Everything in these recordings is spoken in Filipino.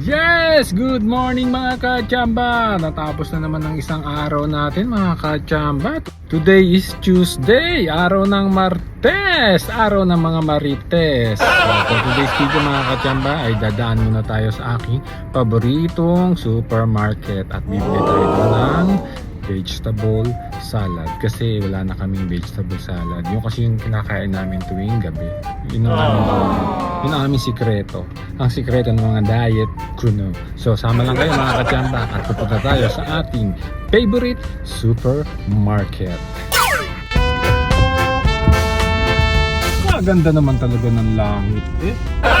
Yes! Good morning mga kachamba! Natapos na naman ang isang araw natin mga kachamba. Today is Tuesday, araw ng Martes, araw ng mga Marites. So, for today's video mga kachamba ay dadaan muna tayo sa aking paboritong supermarket at bibili tayo ng vegetable salad kasi wala na kaming vegetable salad. Yung kasi yung kinakain namin tuwing gabi. Yun ang aming, yun ang aming sikreto. Ang sikreto ng mga diet kuno. So sama lang kayo mga katsamba at pupunta tayo sa ating favorite supermarket. Maganda naman talaga ng langit eh.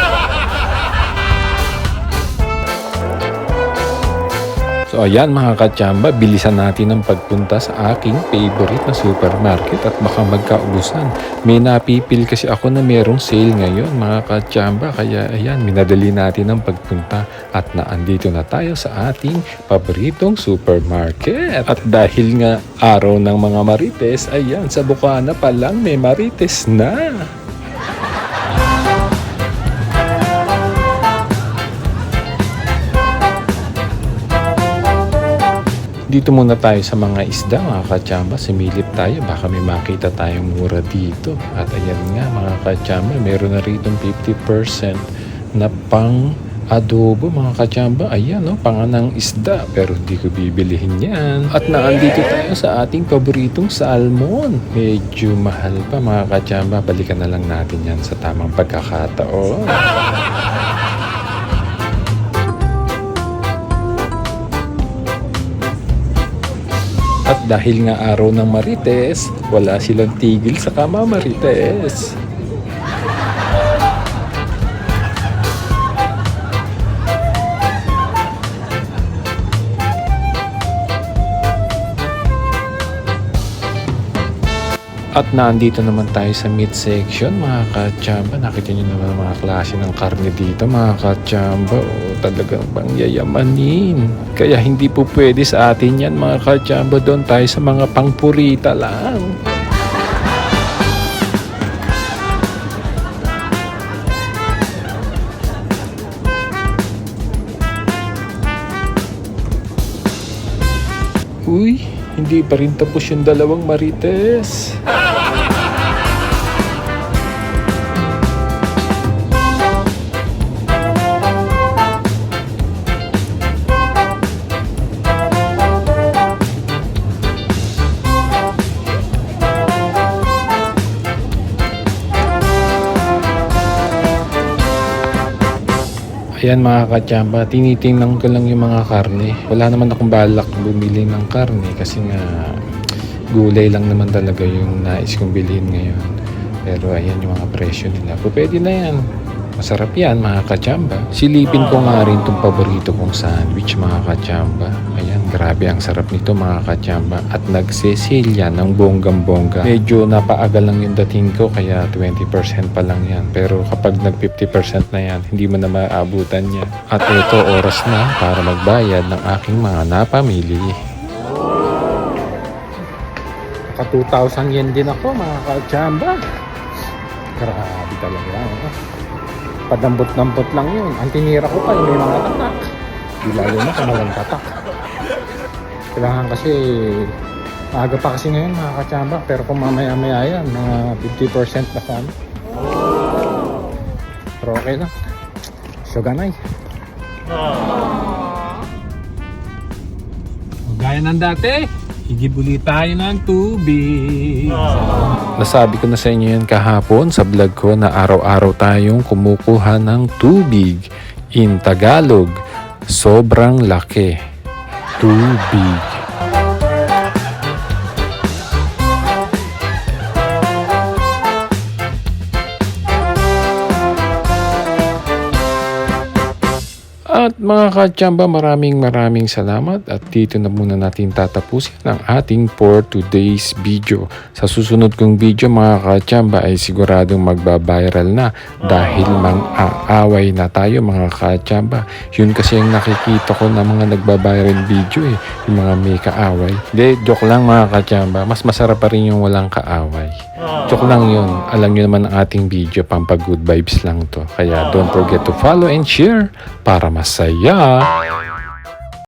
So ayan mga katsamba, bilisan natin ang pagpunta sa aking favorite na supermarket at baka magkaubusan. May napipil kasi ako na merong sale ngayon mga katsamba kaya ayan, minadali natin ang pagpunta at naandito na tayo sa ating paboritong supermarket. At dahil nga araw ng mga marites, ayan, sa Bukana pa lang may marites na. Dito muna tayo sa mga isda mga katsamba. Similip tayo. Baka may makita tayong mura dito. At ayan nga mga katsamba. Meron na rito 50% na pang adobo mga katsamba. Ayan no, panganang isda. Pero hindi ko bibilihin yan. At naandito tayo sa ating paboritong salmon. Medyo mahal pa mga katsamba. Balikan na lang natin yan sa tamang pagkakataon. dahil nga araw ng Marites, wala silang tigil sa kama Marites. At nandito naman tayo sa meat section mga katsamba. Nakita nyo naman mga klase ng karne dito mga katsamba. O talagang bang yayamanin. Kaya hindi po pwede sa atin yan mga katsamba. Doon tayo sa mga pangpurita lang. Uy, hindi pa rin tapos yung dalawang marites. Ayan mga katsamba, tinitingnan ko lang yung mga karne. Wala naman akong balak bumili ng karne kasi nga gulay lang naman talaga yung nais kong bilhin ngayon. Pero ayan yung mga presyo nila. Pwede na yan. Masarap yan mga katsamba. Silipin ko nga rin itong paborito kong sandwich mga katsamba. Ayan, grabe ang sarap nito mga katsamba. At nagsesil yan ng bonggang-bongga. Medyo napaagal lang yung dating ko kaya 20% pa lang yan. Pero kapag nag 50% na yan, hindi mo na maabutan yan. At ito oras na para magbayad ng aking mga napamili. Naka 2,000 yen din ako mga katsamba. Grabe talaga. Oh. Padambot-dambot lang yun. Ang tinira ko pa, may mga tatak. Di lalo na kung walang tatak. Kailangan kasi, maaga pa kasi ngayon mga katsamba. Pero kung mamaya-maya yan, mga 50% na sana. Pero okay lang. Shoganay. Gaya ng dati, higibuli tayo ng tubig. Nasabi ko na sa inyo yan kahapon sa vlog ko na araw-araw tayong kumukuha ng tubig. In Tagalog, sobrang laki. Tubig. At mga katsamba, maraming maraming salamat at dito na muna natin tatapusin ang ating for today's video. Sa susunod kong video mga katsamba ay siguradong magbabiral na dahil mang-aaway na tayo mga katsamba. Yun kasi ang nakikita ko na mga nagbabiral video eh, yung mga may kaaway. Hindi, joke lang mga katsamba, mas masarap pa rin yung walang kaaway. Joke lang yun. Alam nyo naman ang ating video, pampa good vibes lang to. Kaya don't forget to follow and share para Yeah.